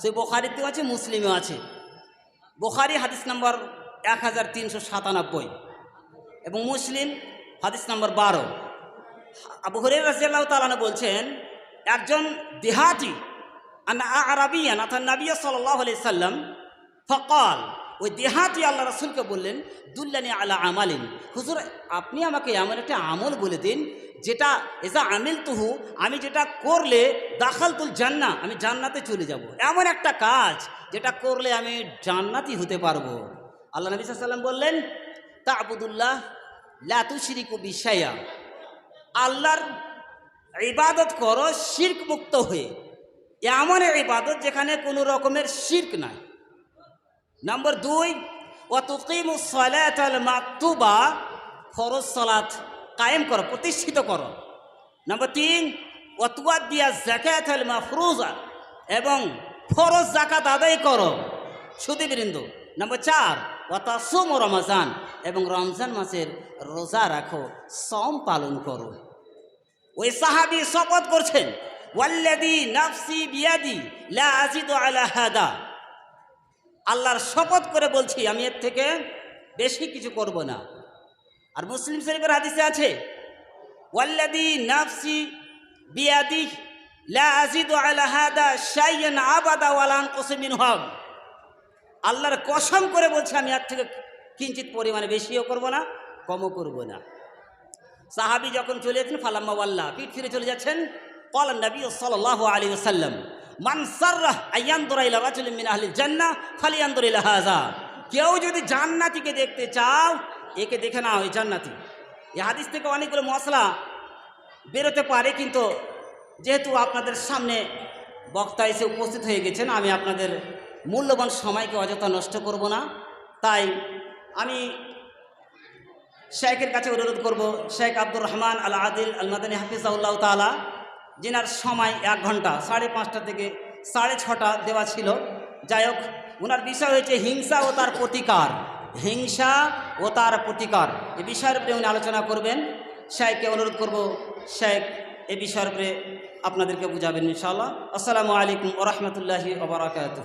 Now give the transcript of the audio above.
সেই বোখারিতেও আছে, মুসলিমেও আছে। বোখারি হাদিস নাম্বার এক হাজার তিনশো সাতানব্বই এবং মুসলিম হাদিস নাম্বার বারো। আবু হরের রাজিয়াল্লাহ বলছেন, একজন দেহাতি আরবিয়ান, অর্থাৎ নাবিয়া সাল্লাহ আলি সাল্লাম, ফকাল ওই দেহাতি আল্লাহ রসুলকে বললেন, দুল্লানি আলা আমালিন। হুজুর, আপনি আমাকে এমন একটা আমল বলে দিন, যেটা এসা আমিল তুহু আমি যেটা করলে দাখাল তুল জান্না আমি জান্নাতে চলে যাব। এমন একটা কাজ যেটা করলে আমি জান্নাতি হতে পারব। আল্লাহ নবী সাল্লাম বললেন তা আবুদুল্লাহ লাতু শিরিকু বিশাইয়া আল্লাহর ইবাদত করো, শির্ক মুক্ত হয়ে। এমন ইবাদত যেখানে কোনো রকমের শির্ক নাই। নম্বর দুই অতুকিমু সলাত আল মাকতুবা ফরজ সলাত কায়েম করো, প্রতিষ্ঠিত করো। নম্বর তিন অতুয়াদ দিয়া জাকাত আল মাফরুজা এবং ফরজ জাকাত আদায় করো। সুদীবৃন্দ নম্বর চার, ওয়াতাসুম রমজান এবং রমজান মাসের রোজা রাখো সম পালন করো। ওই সাহাবি শপথ করছেন ওয়াল্লাদি নাফসি বিয়াদি লা আজিদু আলা হাদা আল্লাহর শপথ করে বলছি, আমি এর থেকে বেশি কিছু করব না। আর মুসলিম শরীফের হাদিসে আছে ওয়াল্লাদি নাফসি আল্লাহর কসম করে বলছে, আমি আর থেকে কিঞ্চিত পরিমাণে বেশিও করব না, কমও করব না। সাহাবি যখন চলে যাচ্ছেন ফালাম্মাওয়াল্লাহ পিঠ ফিরে চলে যাচ্ছেন কলান নবী সাল্লাহ আলী সাল্লাম কেউ যদি জান্নাতিকে দেখতে চাও, একে দেখে নাও এই জান্নাতি। এ হাদিস থেকে অনেকগুলো মশলা বেরোতে পারে, কিন্তু যেহেতু আপনাদের সামনে বক্তা এসে উপস্থিত হয়ে গেছেন, আমি আপনাদের মূল্যবান সময়কে অযথা নষ্ট করব না। তাই আমি শেখের কাছে অনুরোধ করব, শেখ আব্দুর রহমান আল আদিল আল মাদানী হাফিজাউল্লাহ তালা যিনার সময় এক ঘণ্টা, সাড়ে পাঁচটা থেকে সাড়ে ছটা দেওয়া ছিল। যাই হোক ওনার বিষয় হয়েছে হিংসা ও তার প্রতিকার। হিংসা ও তার প্রতিকার। এ বিষয়ের উপরে উনি আলোচনা করবেন। শেখকে অনুরোধ করব, শেখ, এ বিষয়ের উপরে আপনাদেরকে বুঝাবেন ইনশাআল্লাহ। আসসালামু আলাইকুম ওরহমতুল্লাহি ওবরাকাত